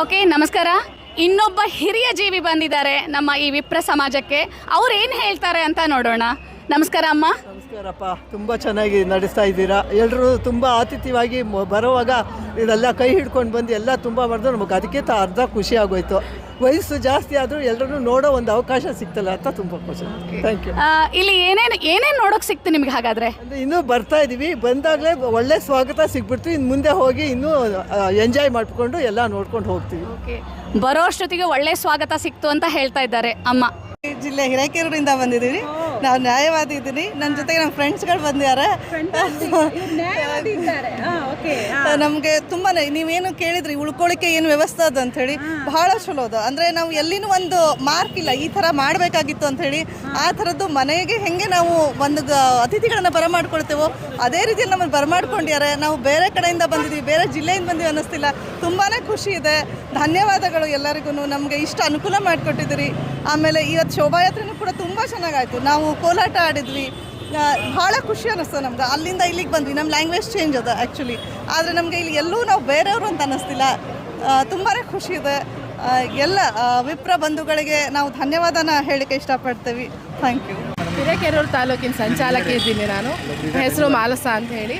Okay ನಮಸ್ಕಾರ. ಇನ್ನೊಬ್ಬ ಹಿರಿಯ ಜೀವಿ ಬಂದಿದ್ದಾರೆ ನಮ್ಮ ಈ ವಿಪ್ರ ಸಮಾಜಕ್ಕೆ. ಅವ್ರು ಏನು ಹೇಳ್ತಾರೆ ಅಂತ ನೋಡೋಣ. ನಮಸ್ಕಾರ ಅಮ್ಮ. ನಮಸ್ಕಾರಪ್ಪ. ತುಂಬ ಚೆನ್ನಾಗಿ ನಡೆಸ್ತಾ ಇದ್ದೀರಾ? ಎಲ್ಲರೂ ತುಂಬ ಆತಿಥ್ಯವಾಗಿ ಬರುವಾಗ ಇದೆಲ್ಲ ಕೈ ಹಿಡ್ಕೊಂಡು ಬಂದು ಎಲ್ಲ ತುಂಬ ಬರೆದು ನಮಗೆ ಅದಕ್ಕೆ ತ ಅರ್ಧ ಖುಷಿ ಆಗೋಯ್ತು. ವಯಸ್ಸು ಜಾಸ್ತಿ ಆದರೂ ಎಲ್ಲರೂ ನೋಡೋ ಒಂದು ಅವಕಾಶ ಸಿಗ್ತಲ್ಲ ಅಂತ ತುಂಬ ಖುಷಿ. ಥ್ಯಾಂಕ್ ಯು ಇಲ್ಲಿ ಏನೇನು ಏನೇನು ನೋಡೋಕೆ ಸಿಕ್ತು ನಿಮ್ಗೆ ಹಾಗಾದರೆ? ಅಂದರೆ ಇನ್ನೂ ಬರ್ತಾ ಇದ್ದೀವಿ ಬಂದಾಗಲೇ ಒಳ್ಳೆ ಸ್ವಾಗತ ಸಿಗ್ಬಿಡ್ತು. ಇನ್ನು ಮುಂದೆ ಹೋಗಿ ಇನ್ನೂ ಎಂಜಾಯ್ ಮಾಡಿಕೊಂಡು ಎಲ್ಲ ನೋಡ್ಕೊಂಡು ಹೋಗ್ತೀವಿ. ಬರೋ ಅಷ್ಟೊತ್ತಿಗೆ ಒಳ್ಳೆ ಸ್ವಾಗತ ಸಿಕ್ತು ಅಂತ ಹೇಳ್ತಾ ಇದ್ದಾರೆ ಅಮ್ಮ. ಜಿಲ್ಲೆ ಹಿರೇಕೆರೂರಿಂದ ಬಂದಿದ್ದೀವಿ. ನಾವು ನ್ಯಾಯವಾದಿ ಇದ್ದೀನಿ ನನ್ನ ಜೊತೆಗೆ ನಮ್ಮ ಫ್ರೆಂಡ್ಸ್ಗಳು ಬಂದಿದ್ದಾರೆ ನಮಗೆ ತುಂಬಾ ನೀವೇನು ಕೇಳಿದ್ರಿ ಉಳ್ಕೊಳ್ಳಿಕ್ಕೆ ಏನು ವ್ಯವಸ್ಥೆ ಅದು ಹೇಳಿ ಬಹಳ ಚಲೋ ಅದು. ಅಂದರೆ ನಾವು ಎಲ್ಲಿನೂ ಒಂದು ಮಾರ್ಕ್ ಇಲ್ಲ ಈ ಥರ ಮಾಡಬೇಕಾಗಿತ್ತು ಅಂತ ಹೇಳಿ ಆ ಥರದ್ದು ಮನೆಗೆ ಹೆಂಗೆ ನಾವು ಒಂದು ಅತಿಥಿಗಳನ್ನು ಬರಮಾಡ್ಕೊಳ್ತೇವೋ ಅದೇ ರೀತಿಯಲ್ಲಿ ನಮ್ಮನ್ನು ಬರಮಾಡ್ಕೊಂಡಿದ್ದಾರೆ. ನಾವು ಬೇರೆ ಕಡೆಯಿಂದ ಬಂದಿದ್ದೀವಿ ಬೇರೆ ಜಿಲ್ಲೆಯಿಂದ ಬಂದಿವಿ ಅನ್ನಿಸ್ತಿಲ್ಲ. ತುಂಬಾ ಖುಷಿ ಇದೆ. ಧನ್ಯವಾದಗಳು ಎಲ್ಲರಿಗೂ ನಮಗೆ ಇಷ್ಟು ಅನುಕೂಲ ಮಾಡಿಕೊಟ್ಟಿದ್ದೀರಿ. ಆಮೇಲೆ ಇವತ್ತು ಶೋಭಾಯಾತ್ರೆನೂ ಕೂಡ ತುಂಬ ಚೆನ್ನಾಗಾಯಿತು. ನಾವು ಕೋಲಾಟ ಆಡಿದ್ವಿ. ಭಾಳ ಖುಷಿ ಅನ್ನಿಸ್ತು ನಮ್ಗೆ. ಅಲ್ಲಿಂದ ಇಲ್ಲಿಗೆ ಬಂದ್ವಿ. ನಮ್ಮ ಲ್ಯಾಂಗ್ವೇಜ್ ಚೇಂಜ್ ಅದ ಆ್ಯಕ್ಚುಲಿ ಆದರೆ ನಮಗೆ ಇಲ್ಲಿ ಎಲ್ಲೂ ನಾವು ಬೇರೆಯವರು ಅಂತ ಅನ್ನಿಸ್ತಿಲ್ಲ ತುಂಬಾ ಖುಷಿ ಇದೆ. ಎಲ್ಲ ವಿಪ್ರ ಬಂಧುಗಳಿಗೆ ನಾವು ಧನ್ಯವಾದನ ಹೇಳಿಕೆ ಇಷ್ಟಪಡ್ತೀವಿ. ಥ್ಯಾಂಕ್ ಯು ಹಿರೇಕೆರೂರು ತಾಲೂಕಿನ ಸಂಚಾಲಕ ಇದ್ದೀನಿ ನಾನು. ಹೆಸರು ಮಾಲಸ ಅಂತ ಹೇಳಿ.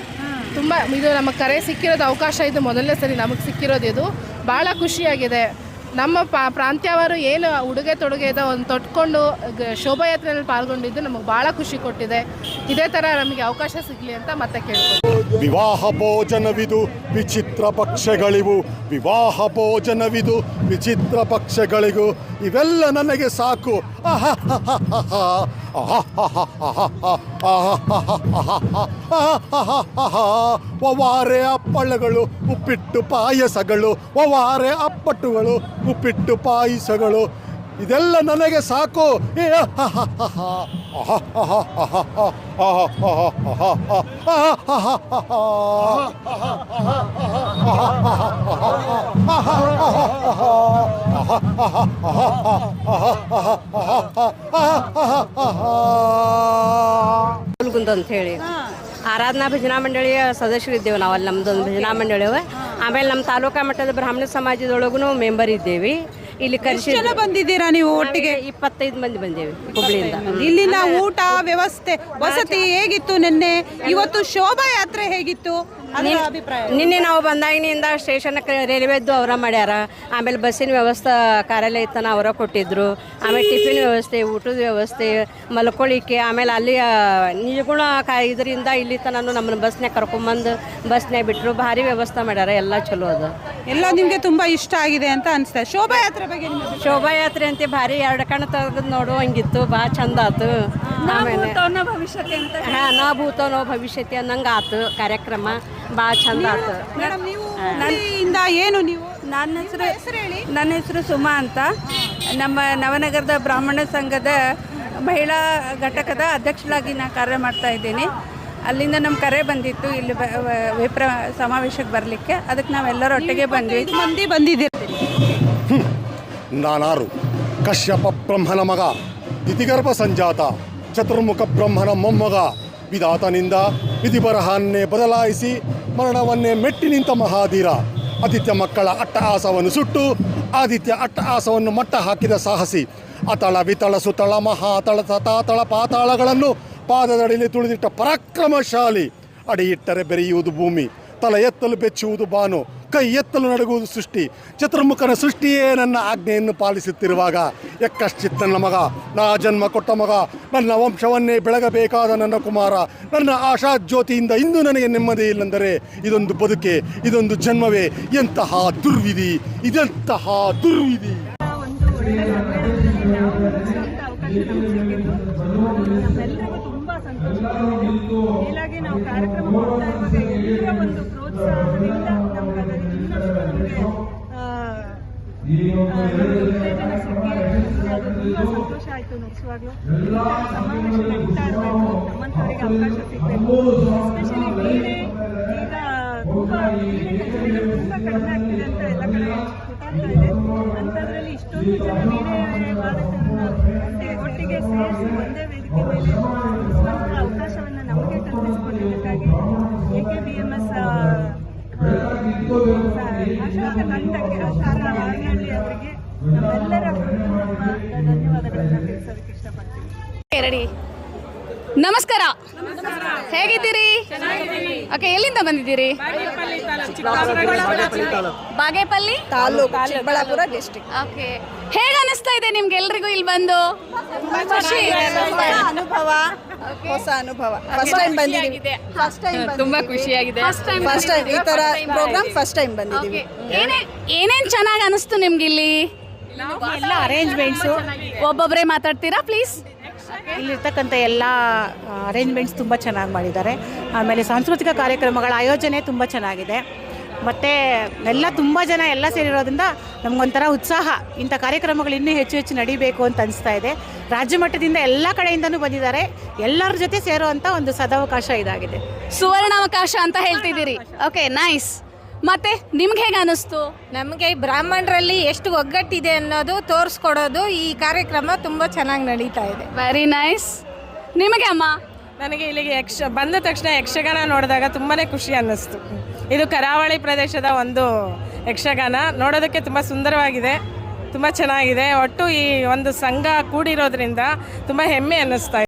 ತುಂಬ ಇದು ನಮಗೆ ಕರೆ ಸಿಕ್ಕಿರೋದು ಅವಕಾಶ ಇದು ಮೊದಲನೇ ಸರಿ ನಮಗೆ ಸಿಕ್ಕಿರೋದು ಇದು. ಭಾಳ ಖುಷಿಯಾಗಿದೆ. ನಮ್ಮ ಪಾ ಪ್ರಾಂತ್ಯವರು ಏನು ಉಡುಗೆ ತೊಡುಗೆ ಇದೆ ಒಂದು ತೊಟ್ಕೊಂಡು ಶೋಭಾಯಾತ್ರೆಯಲ್ಲಿ ಪಾಲ್ಗೊಂಡಿದ್ದು ನಮಗೆ ಭಾಳ ಖುಷಿ ಕೊಟ್ಟಿದೆ. ಇದೇ ಥರ ನಮಗೆ ಅವಕಾಶ ಸಿಗಲಿ ಅಂತ ಮತ್ತೆ ಕೇಳ್ತೀವಿ ವಿವಾಹ ಭೋಜನವಿದು ವಿಚಿತ್ರ ಪಕ್ಷಗಳಿವು. ವಿವಾಹ ಭೋಜನವಿದು ವಿಚಿತ್ರ ಪಕ್ಷಗಳಿಗೂ ಇವೆಲ್ಲ ನನಗೆ ಸಾಕು. ಒವಾರೆ ಅಪ್ಪಳಗಳು ಉಪ್ಪಿಟ್ಟು ಪಾಯಸಗಳು ಒವಾರೆ ಅಪ್ಪಟ್ಟುಗಳು ಉಪ್ಪಿಟ್ಟು ಪಾಯಸಗಳು. ಇದೆಲ್ಲ ನನಗೆ ಸಾಕು. ಅಂತ ಹೇಳಿ. ಆರಾಧನಾ ಭಜನಾ ಮಂಡಳಿಯ ಸದಸ್ಯರಿದ್ದೇವೆ ನಾವು ಅಲ್ಲಿ ನಮ್ದೊಂದು ಭಜನಾ ಮಂಡಳಿ ಆಮೇಲೆ ನಮ್ಮ ತಾಲೂಕಾ ಮಟ್ಟದ ಬ್ರಾಹ್ಮಣ ಸಮಾಜದೊಳಗೂ ಮೆಂಬರ್ ಇದ್ದೇವೆ. ಇಲ್ಲಿ ಕರೆಸಿ ಬಂದಿದ್ದೀರಾ ನೀವು ಒಟ್ಟಿಗೆ? ಇಪ್ಪತ್ತೈದು ಮಂದಿ ಬಂದೇವೆ ಹುಬ್ಳಿಯಿಂದ. ಇಲ್ಲಿನ ಊಟ ವ್ಯವಸ್ಥೆ ವಸತಿ ಹೇಗಿತ್ತು ನಿನ್ನೆ? ಇವತ್ತು ಶೋಭಾ ಯಾತ್ರೆ ಹೇಗಿತ್ತು? ನಿನ್ನೆ ನಾವು ಬಂದಾಗಿನಿಂದ ಸ್ಟೇಷನ್ ರೈಲ್ವೆದ್ದು ಅವರ ಮಾಡ್ಯಾರ. ಆಮೇಲೆ ಬಸ್ಸಿನ ವ್ಯವಸ್ಥೆ ಕಾರ್ಯಾಲಯ ತನ ಅವರ ಕೊಟ್ಟಿದ್ರು. ಆಮೇಲೆ ಟಿಫಿನ್ ವ್ಯವಸ್ಥೆ ಊಟದ ವ್ಯವಸ್ಥೆ ಮಲ್ಕೊಳ್ಳಿಕ್ಕೆ ಆಮೇಲೆ ಅಲ್ಲಿ ನಿರ್ಗುಣ ನಿಜಗುಣ ಕಾ ಇದರಿಂದ ಇಲ್ಲಿ ತನ ನಮ್ಮನ್ನು ಬಸ್ನ್ಯಾಗ ಕರ್ಕೊಂಬಂದು ಬಸ್ನ್ಯಾಗ ಬಿಟ್ಟರು ಭಾರಿ ವ್ಯವಸ್ಥೆ ಮಾಡ್ಯಾರ ಎಲ್ಲ ಚಲೋ ಅದ. ಎಲ್ಲ ನಿಮಗೆ ತುಂಬಾ ಇಷ್ಟ ಆಗಿದೆ ಅಂತ ಅನಿಸ್ತದೆ ಶೋಭಾಯಾತ್ರೆ ಬಗ್ಗೆ ನಿಮ್ಮ ಅಭಿಪ್ರಾಯ? ಶೋಭಾಯಾತ್ರೆ ಅಂತ ಭಾರಿ ಎರಡು ಕಣ್ಣು ತೆಗೆದು ನೋಡುವಂಗಿತ್ತು ಭಾಳ ಚಂದ ಆತು. ಆಮೇಲೆ ಭವಿಷ್ಯತೆ ಅಂತ ಹಾ ನಾ ಭೂತನೋ ನೋ ಭವಿಷ್ಯತಿ ಅನ್ನಂಗೆ ಆತು ಕಾರ್ಯಕ್ರಮ. ಭಾಳ ಚಂದ ಆತು. ಮೇಡಮ್ ನೀವು ಹುಬ್ಳಿಯಿಂದ ಏನು ನೀವು? ನನ್ನ ಹೆಸರು ನನ್ನ ಹೆಸರು ಸುಮಾ ಅಂತ. ನಮ್ಮ ನವನಗರದ ಬ್ರಾಹ್ಮಣ ಸಂಘದ ಮಹಿಳಾ ಘಟಕದ ಅಧ್ಯಕ್ಷರಾಗಿ ನಾನು ಕಾರ್ಯ ಮಾಡ್ತಾ ಇದ್ದೀನಿ. ಅಲ್ಲಿಂದ ನಮ್ಮ ಕರೆ ಬಂದಿತ್ತು ಇಲ್ಲಿ ಬ- ವ- ವಿಪ್ರ ಸಮಾವೇಶಕ್ಕೆ ಬರಲಿಕ್ಕೆ. ಅದಕ್ಕೆ ನಾವೆಲ್ಲರೂ ಒಟ್ಟಿಗೆ ಬಂದ್ವಿ. ಐದು ಮಂದಿ ಬಂದಿದ್ದೀರಿ. ನಾನಾರು. ಕಶ್ಯಪ ಬ್ರಹ್ಮನ ಮಗ ದಿತಿಗರ್ಭ ಸಂಜಾತ ಚತುರ್ಮುಖ ಬ್ರಹ್ಮನ ಮೊಮ್ಮಗ ವಿಧಾತನಿಂದ ವಿಧಿ ಬರಹನ್ನೇ ಬದಲಾಯಿಸಿ ಮರಣವನ್ನೇ ಮೆಟ್ಟಿ ನಿಂತ ಮಹಾಧೀರ ಆದಿತ್ಯ ಮಕ್ಕಳ ಅಟ್ಟಹಾಸವನ್ನು ಸುಟ್ಟು ಆದಿತ್ಯ ಅಟ್ಟಹಾಸವನ್ನು ಮಟ್ಟ ಹಾಕಿದ ಸಾಹಸಿ. ಅತಳ ವಿತಳ ಸುತಳ ಮಹಾತಳ ಸತಾತಳ ಪಾತಾಳಗಳನ್ನು ಪಾದದಡಿಲಿ ತುಳಿದಿಟ್ಟ ಪರಾಕ್ರಮಶಾಲಿ ಅಡಿ ಇಟ್ಟರೆ ಬೆರೆಯುವುದು ಭೂಮಿ, ತಲೆ ಎತ್ತಲು ಬೆಚ್ಚುವುದು ಬಾನು, ಕೈ ಎತ್ತಲು ನಡಗುವುದು ಸೃಷ್ಟಿ, ಚತುರ್ಮುಖನ ಸೃಷ್ಟಿಯೇ ನನ್ನ ಆಜ್ಞೆಯನ್ನು ಪಾಲಿಸುತ್ತಿರುವಾಗ ಎಕ್ಕಶ್ಚಿತ್ ನನ್ನ ಮಗ, ನಾ ಜನ್ಮ ಕೊಟ್ಟ ಮಗ, ನನ್ನ ವಂಶವನ್ನೇ ಬೆಳಗಬೇಕಾದ ನನ್ನ ಕುಮಾರ, ನನ್ನ ಆಶಾ ಜ್ಯೋತಿಯಿಂದ ಇಂದು ನನಗೆ ನೆಮ್ಮದಿ ಇಲ್ಲಂದರೆ ಇದೊಂದು ಬದುಕೆ, ಇದೊಂದು ಜನ್ಮವೇ, ಎಂತಹ ದುರ್ವಿಧಿ, ಇದೆಂತಹ ದುರ್ವಿಧಿ. ಹೀಗಾಗಿ ನಾವು ಕಾರ್ಯಕ್ರಮ ಮಾಡ್ತಾ ಇರುವಾಗ ಎಲ್ಲರ ಒಂದು ಪ್ರೋತ್ಸಾಹದಿಂದ ನಮ್ಗೆ ಅದರ ಇನ್ನಷ್ಟು ಉತ್ತೇಜನ ಸಿಕ್ಕಿ ಅದು ತುಂಬಾ ಸಂತೋಷ ಆಯಿತು ನಡೆಸುವಾಗಲೂ. ಸಮಾವೇಶ ನಡೀತಾ ಇರಬೇಕು ನಮ್ಮಂಥವರಿಗೆ ಅವಕಾಶ ಸಿಗಬೇಕು. ಎಸ್ಪೆಷಲಿ ವೀಣೆ ಈಗ ತುಂಬ ಕಡಿಮೆ ಆಗ್ತಿದೆ ಅಂತ ಎಲ್ಲ ಕಡೆ ಗೊತ್ತಾಗ್ತಾ ಇದೆ. ಅಂಥದ್ರಲ್ಲಿ ಇಷ್ಟೊಂದು ಜನ ವಾದಕರನ್ನ ಒಟ್ಟಿಗೆ- ಒಟ್ಟಿಗೆ ಸೇರಿಸಿ ಒಂದೇ ವೇದಿಕೆ ಮೇಲೆ ಅಶೋಕ ತಂಡಕ್ಕೆ ಅವರಿಗೆ ನಮ್ಮೆಲ್ಲರ ನಮ್ಮ ಧನ್ಯವಾದಗಳನ್ನು ತಿಳಿಸೋದಕ್ಕೆ ಇಷ್ಟಪಡ್ತೀನಿ. ರೆಡಿ ನಮಸ್ಕಾರ. ಹೇಗಿದ್ದೀರಿ? ಓಕೆ ಎಲ್ಲಿಂದ ಬಂದಿದ್ದೀರಿ? Bagepalli? Taluk Chikkaballapur district okay. ಹೇಗೆ ಅನಿಸ್ತಾ ಇದೆ ನಿಮ್ಗೆ ಎಲ್ರಿಗೂ ಇಲ್ಲಿ ಬಂದು? ಖುಷಿ ಅನುಭವ. ಹೊಸ ಅನುಭವ. ಫಸ್ಟ್ ಟೈಮ್ ಬಂದಿದ್ದೀವಿ. ಫಸ್ಟ್ ಟೈಮ್ ತುಂಬಾ ಖುಷಿಯಾಗಿದೆ. ಫಸ್ಟ್ ಟೈಮ್ ಈ ತರ ಪ್ರೋಗ್ರಾಮ್ ಫಸ್ಟ್ ಟೈಮ್ ಬಂದಿದ್ದೀವಿ. ಏನೇ ಏನೇನ್ ಚೆನ್ನಾಗಿ ಅನಿಸ್ತು ನಿಮ್ಗೆ ಇಲ್ಲಿ? ಎಲ್ಲ ಅರೇಂಜ್ಮೆಂಟ್ಸು ಒಬ್ಬೊಬ್ಬರೇ ಮಾತಾಡ್ತೀರಾ ಪ್ಲೀಸ್ ಇಲ್ಲಿರ್ತಕ್ಕಂಥ ಎಲ್ಲ ಅರೇಂಜ್ಮೆಂಟ್ಸ್ ತುಂಬ ಚೆನ್ನಾಗಿ ಮಾಡಿದ್ದಾರೆ. ಆಮೇಲೆ ಸಾಂಸ್ಕೃತಿಕ ಕಾರ್ಯಕ್ರಮಗಳ ಆಯೋಜನೆ ತುಂಬ ಚೆನ್ನಾಗಿದೆ. ಮತ್ತು ಎಲ್ಲ ತುಂಬ ಜನ ಎಲ್ಲ ಸೇರಿರೋದ್ರಿಂದ ನಮಗೊಂಥರ ಉತ್ಸಾಹ. ಇಂಥ ಕಾರ್ಯಕ್ರಮಗಳು ಇನ್ನೂ ಹೆಚ್ಚು ಹೆಚ್ಚು ನಡಿಬೇಕು ಅಂತ ಅನಿಸ್ತಾ ಇದೆ. ರಾಜ್ಯ ಮಟ್ಟದಿಂದ ಎಲ್ಲ ಕಡೆಯಿಂದನೂ ಬಂದಿದ್ದಾರೆ. ಎಲ್ಲರ ಜೊತೆ ಸೇರುವಂಥ ಒಂದು ಸದಾವಕಾಶ ಇದಾಗಿದೆ. ಸುವರ್ಣಾವಕಾಶ ಅಂತ ಹೇಳ್ತಿದ್ದೀರಿ. Okay nice. ಮತ್ತೆ ನಿಮ್ಗೆ ಹೇಗೆ ಅನಿಸ್ತು? ನಮಗೆ ಬ್ರಾಹ್ಮಣರಲ್ಲಿ ಎಷ್ಟು ಒಗ್ಗಟ್ಟಿದೆ ಅನ್ನೋದು ತೋರಿಸ್ಕೊಡೋದು ಈ ಕಾರ್ಯಕ್ರಮ ತುಂಬ ಚೆನ್ನಾಗಿ ನಡೀತಾ ಇದೆ. ವೆರಿ ನೈಸ್ ನಿಮಗೆ ಅಮ್ಮ? ನನಗೆ ಇಲ್ಲಿಗೆ ಯಕ್ಷ, ಬಂದ ತಕ್ಷಣ ಯಕ್ಷಗಾನ ನೋಡಿದಾಗ ತುಂಬಾ ಖುಷಿ ಅನ್ನಿಸ್ತು. ಇದು ಕರಾವಳಿ ಪ್ರದೇಶದ ಒಂದು ಯಕ್ಷಗಾನ. ನೋಡೋದಕ್ಕೆ ತುಂಬ ಸುಂದರವಾಗಿದೆ, ತುಂಬ ಚೆನ್ನಾಗಿದೆ. ಒಟ್ಟು ಈ ಒಂದು ಸಂಘ ಕೂಡಿರೋದ್ರಿಂದ ತುಂಬ ಹೆಮ್ಮೆ ಅನ್ನಿಸ್ತಾ